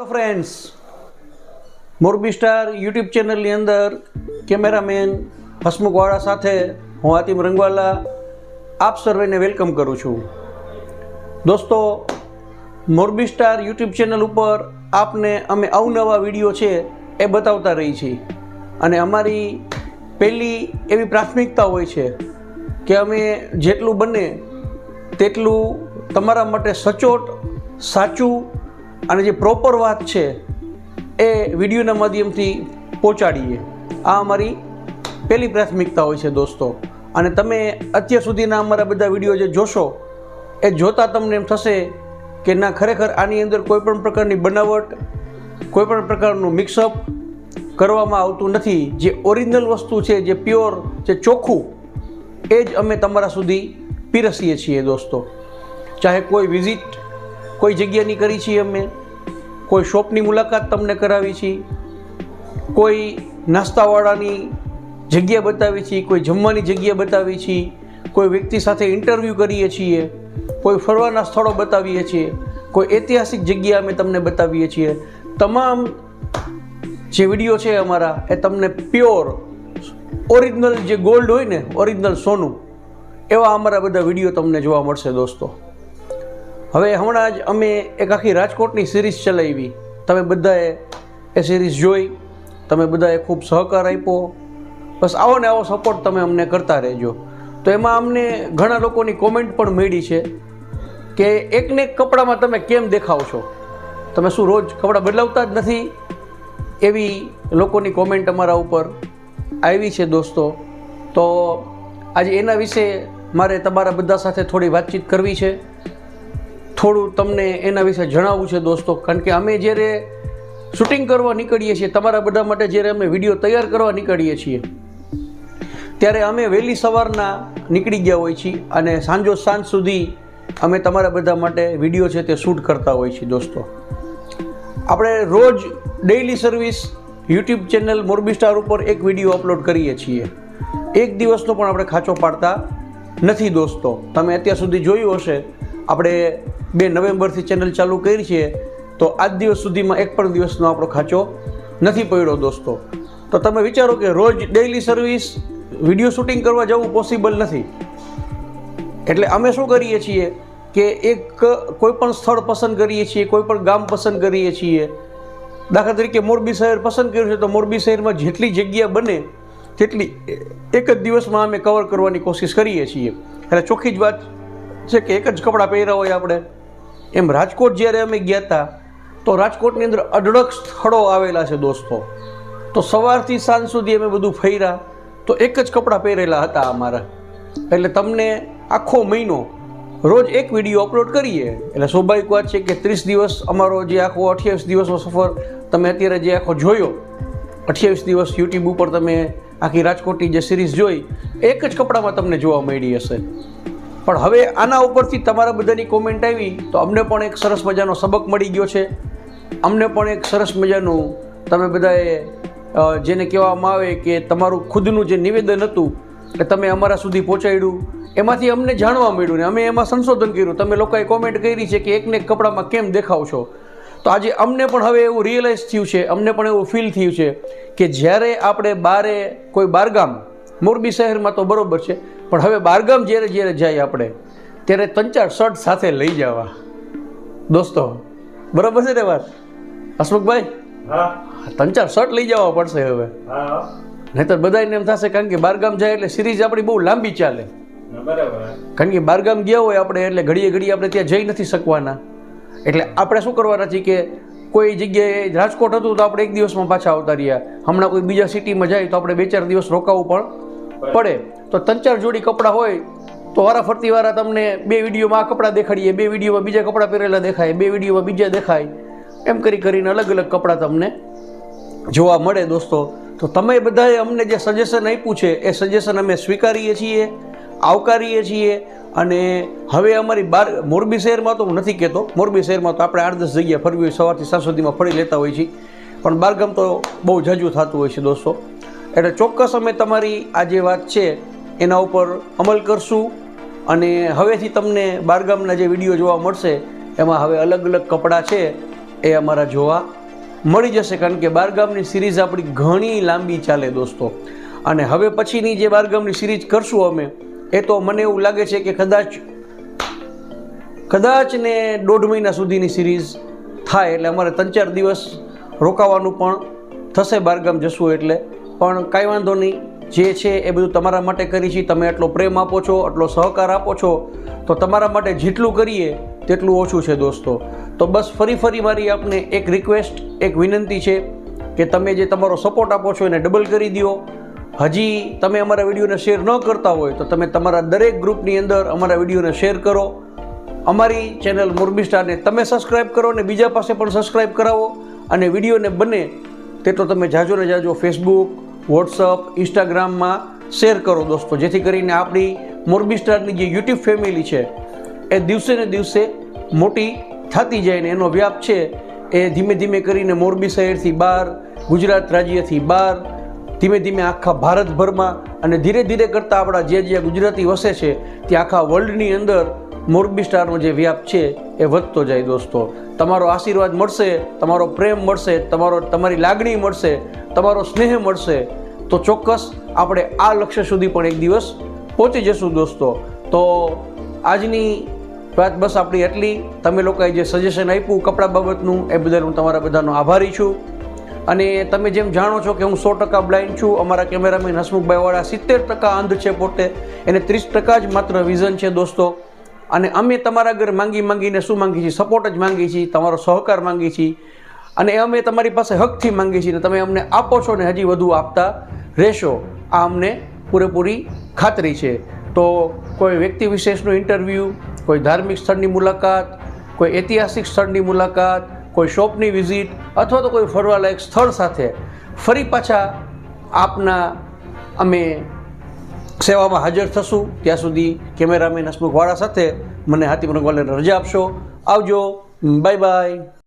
Hello friends Morbi star YouTube ચેનલની અંદર cameraman હસમુખવાળા સાથે હું આતિમ રંગવાલા આપ સર્વેને વેલકમ કરું છું. દોસ્તો મોરબી સ્ટાર યુટ્યુબ ચેનલ ઉપર આપને અમે અવનવા વીડિયો છે એ બતાવતા રહી છીએ. અને અમારી પહેલી એવી પ્રાથમિકતા હોય છે કે અમે જેટલું બને તેટલું તમારા માટે સચોટ, સાચું અને જે પ્રોપર વાત છે, એ વિડીયોના માધ્યમથી પહોંચાડીએ. આ અમારી પહેલી પ્રાથમિકતા હોય છે દોસ્તો. અને તમે અત્યાર સુધીના અમારા બધા વીડિયો જે જોશો, એ જોતાં તમને એમ થશે કે ના, ખરેખર આની અંદર કોઈપણ પ્રકારની બનાવટ કોઈપણ પ્રકારનું મિક્સઅપ કરવામાં આવતું નથી. જે ઓરિજિનલ વસ્તુ છે, જે પ્યોર જે ચોખ્ખું, એ જ અમે તમારા સુધી પીરસીએ છીએ દોસ્તો. ચાહે કોઈ વિઝિટ કોઈ જગ્યાની કરી છીએ અમે? કોઈ શોપની મુલાકાત તમને કરાવી છીએ? કોઈ નાસ્તાવાળાની જગ્યા બતાવી છીએ? કોઈ જમવાની જગ્યા બતાવી છીએ? કોઈ વ્યક્તિ સાથે ઇન્ટરવ્યૂ કરીએ છીએ? કોઈ ફરવાના સ્થળો બતાવીએ છીએ? કોઈ ઐતિહાસિક જગ્યા અમે તમને બતાવીએ છીએ? તમામ જે વીડિયો છે અમારા, એ તમને પ્યોર ઓરિજિનલ જે ગોલ્ડ હોય ને ઓરિજિનલ સોનું, એવા અમારા બધા વીડિયો તમને જોવા મળશે દોસ્તો. હવે હમણાં જ અમે એક આખી રાજકોટની સિરીઝ ચલાવી. તમે બધાએ એ સિરીઝ જોઈ, તમે બધાએ ખૂબ સહકાર આપ્યો. બસ આવો ને આવો સપોર્ટ તમે અમને કરતા રહેજો. તો એમાં અમને ઘણા લોકોની કોમેન્ટ પણ મળી છે કે એકને એક કપડામાં તમે કેમ દેખાવ છો? તમે શું રોજ કપડાં બદલાવતા જ નથી? એવી લોકોની કોમેન્ટ અમારા ઉપર આવી છે દોસ્તો. તો આજે એના વિશે મારે તમારા બધા સાથે થોડી વાતચીત કરવી છે. થોડું તમને એના વિશે જણાવવું છે દોસ્તો, કારણ કે અમે જ્યારે શૂટિંગ કરવા નીકળીએ છીએ, તમારા બધા માટે જ્યારે અમે વીડિયો તૈયાર કરવા નીકળીએ છીએ, ત્યારે અમે વહેલી સવારના નીકળી ગયા હોય છીએ અને સાંજો સાંજ સુધી અમે તમારા બધા માટે વીડિયો છે તે શૂટ કરતા હોય છીએ દોસ્તો. આપણે રોજ daily service YouTube channel Morbi star ઉપર એક વીડિયો અપલોડ કરીએ છીએ. એક દિવસનો પણ આપણે ખાંચો પાડતા નથી દોસ્તો. તમે અત્યાર સુધી જોયું હશે, આપણે બે નવેમ્બરથી ચેનલ ચાલુ કરી છે, તો આજ દિવસ સુધીમાં એક પણ દિવસનો આપણો ખાંચો નથી પડ્યો દોસ્તો. તો તમે વિચારો કે રોજ ડેઇલી સર્વિસ વીડિયો શૂટિંગ કરવા જવું પોસિબલ નથી. એટલે અમે શું કરીએ છીએ કે એક કોઈ પણ સ્થળ પસંદ કરીએ છીએ, કોઈ પણ ગામ પસંદ કરીએ છીએ. દાખલા તરીકે મોરબી શહેર પસંદ કર્યું છે, તો મોરબી શહેરમાં જેટલી જગ્યા બને, તેટલી એક જ દિવસમાં અમે કવર કરવાની કોશિશ કરીએ છીએ. એટલે ચોખ્ખી જ વાત છે કે એક જ કપડાં પહેર્યા હોય આપણે. એમ રાજકોટ જ્યારે અમે ગયા હતા તો રાજકોટની અંદર અઢળક સ્થળો આવેલા છે દોસ્તો. તો સવારથી સાંજ સુધી અમે બધું ફર્યા, તો એક જ કપડાં પહેરેલા હતા અમારા. એટલે તમને આખો મહિનો રોજ એક વીડિયો અપલોડ કરીએ. એટલે સ્વાભાવિક વાત છે કે ત્રીસ દિવસ અમારો જે આખો અઠ્યાવીસ દિવસનો સફર તમે અત્યારે જે આખો જોયો, અઠ્યાવીસ દિવસ યુટ્યુબ ઉપર તમે આખી રાજકોટની જે સિરીઝ જોઈ, એક જ કપડામાં તમને જોવા મળી હશે. પણ હવે આના ઉપરથી તમારા બધાની કોમેન્ટ આવી તો અમને પણ એક સરસ મજાનો સબક મળી ગયો છે. અમને પણ એક સરસ મજાનું તમે બધાએ જેને કહેવામાં આવે કે તમારું ખુદનું જે નિવેદન હતું એ તમે અમારા સુધી પહોંચાડ્યું, એમાંથી અમને જાણવા મળ્યું ને અમે એમાં સંશોધન કર્યું. તમે લોકોએ કોમેન્ટ કરી છે કે એકને એક કપડામાં કેમ દેખાવ છો? તો આજે અમને પણ હવે એવું રિયલાઇઝ થયું છે, અમને પણ એવું ફીલ થયું છે કે જ્યારે આપણે બારે કોઈ બારગામ મોરબી શહેરમાં તો બરોબર છે પણ હવે બારગામ જ્યારે જ્યારે જાય આપણે ત્યારે ત્રણ ચાર શર્ટ સાથે લઈ જવા. દોસ્તો બરાબર છે ને વાત? હસમુખભાઈ? ત્રણ ચાર શર્ટ લઈ જવા પડશે હવે. નહીતર બધાને એમ થશે કારણ કે બારગામ જાય એટલે સિરીઝ આપણી બહુ લાંબી ચાલે. બરાબર. કારણ કે બારગામ ગયા હોય આપણે એટલે ઘડીએ ઘડીએ આપણે ત્યાં જઈ નથી શકવાના. એટલે આપણે શું કરવાના છીએ કે કોઈ જગ્યાએ રાજકોટ હતું તો આપણે એક દિવસમાં પાછા આવતા રહ્યા. હમણાં કોઈ બીજા સિટીમાં જાય તો આપણે બે ચાર દિવસ રોકાવું પણ પડે. તો ત્રણ ચાર જોડી કપડાં હોય, તો વારાફરતી વારા તમને બે વિડીયોમાં આ કપડાં દેખાડીએ, બે વિડીયોમાં બીજા કપડાં પહેરેલા દેખાય, બે વિડીયોમાં બીજા દેખાય. એમ કરી કરીને અલગ અલગ કપડાં તમને જોવા મળે દોસ્તો. તો તમે બધાએ અમને જે સજેશન આપ્યું છે, એ સજેશન અમે સ્વીકારીએ છીએ, આવકારીએ છીએ. અને હવે અમારી બાર, મોરબી શહેરમાં તો હું નથી કહેતો, મોરબી શહેરમાં તો આપણે આઠ દસ જગ્યા ફરવી હોય, સવારથી સાંજ સુધીમાં ફરી લેતા હોઈએ છીએ. પણ બારગામ તો બહુ જાજુ થતું હોય છે દોસ્તો. એટલે ચોક્કસ અમે તમારી આ જે વાત છે, એના ઉપર અમલ કરશું અને હવેથી તમને બારગામના જે વીડિયો જોવા મળશે, એમાં હવે અલગ અલગ કપડાં છે, એ અમારા જોવા મળી જશે, કારણ કે બારગામની સિરીઝ આપણી ઘણી લાંબી ચાલે દોસ્તો. અને હવે પછીની જે બારગામની સિરીઝ કરશું અમે, એ તો મને એવું લાગે છે કે કદાચ કદાચ ને દોઢ મહિના સુધીની સિરીઝ થાય, એટલે અમારે ત્રણ ચાર દિવસ રોકાવાનું પણ થશે, બારગામ જશું એટલે. પણ કાંઈ વાંધો નહીં. જે છે એ બધું તમારા માટે કરી છે. તમે એટલો પ્રેમ આપો છો એટલો સહકાર આપો છો, તો તમારા માટે જેટલું કરીએ તેટલું ઓછું છે દોસ્તો. તો બસ ફરી ફરી મારી આપને એક રિક્વેસ્ટ એક વિનંતી છે કે તમે જે તમારો સપોર્ટ આપો છો એને ડબલ કરી દો હજી તમે અમારા વિડીયોને શેર ન કરતા હોય તો તમે તમારા દરેક ગ્રુપની અંદર અમારા વિડીયોને શેર કરો. અમારી ચેનલ મોરબી સ્ટારને તમે સબસ્ક્રાઈબ કરો અને બીજા પાસે પણ સબસ્ક્રાઈબ કરાવો. અને વિડીયોને બને તેટલો તમે જાજો ને જાજો ફેસબુક વોટ્સઅપ ઇન્સ્ટાગ્રામમાં શેર કરો દોસ્તો. જેથી કરીને આપણી મોરબી સ્ટારની જે યુટ્યુબ ફેમિલી છે, એ દિવસે ને દિવસે મોટી થતી જાય ને એનો વ્યાપ છે, એ ધીમે ધીમે કરીને મોરબી શહેરથી બહાર, ગુજરાત રાજ્યથી બહાર, ધીમે ધીમે આખા ભારતભરમાં અને ધીરે ધીરે કરતાં આપણા જે જે ગુજરાતી વસે છે તે આખા વર્લ્ડની અંદર મોરબી સ્ટારનો જે વ્યાપ છે એ વધતો જાય દોસ્તો. તમારો આશીર્વાદ મળશે, તમારો પ્રેમ મળશે, તમારો, તમારી લાગણી મળશે, તમારો સ્નેહ મળશે. તો ચોક્કસ આપણે આ લક્ષ્ય સુધી પણ એક દિવસ પહોંચી જશું દોસ્તો. તો આજની વાત બસ આપણી એટલી. તમે લોકોએ જે સજેશન આપ્યું કપડાં બાબતનું, એ બદલ હું તમારા બધાનો આભારી છું. અને તમે જેમ જાણો છો કે હું સો ટકા બ્લાઇન્ડ છું, અમારા કેમેરામેન હસમુખભાઈવાળા સિત્તેર ટકા અંધ છે પોતે. એને ત્રીસ ટકા જ માત્ર વિઝન છે દોસ્તો. અને અમે તમારા ઘર માંગી માંગીને શું માંગીએ છીએ? સપોર્ટ જ માંગીએ છીએ, તમારો સહકાર માંગીએ છીએ. અને અમે તમારી પાસે હકથી માંગીએ છીએ અને તમે અમને આપો છો ને હજી વધુ આપતા રહેશો. આ અમને પૂરેપૂરી ખાતરી છે. તો કોઈ વ્યક્તિ વિશેષનું ઇન્ટરવ્યૂ કોઈ ધાર્મિક સ્થળની મુલાકાત, કોઈ ઐતિહાસિક સ્થળની મુલાકાત, કોઈ શોપની વિઝિટ અથવા તો કોઈ ફરવાલાયક સ્થળ સાથે ફરી પાછા આપના અમે સેવામાં હાજર થશું. ત્યાં સુધી કેમેરામેન હસમુખવાળા સાથે મને હાથી રંગવાલાને રજા આપશો. આવજો. Bye bye.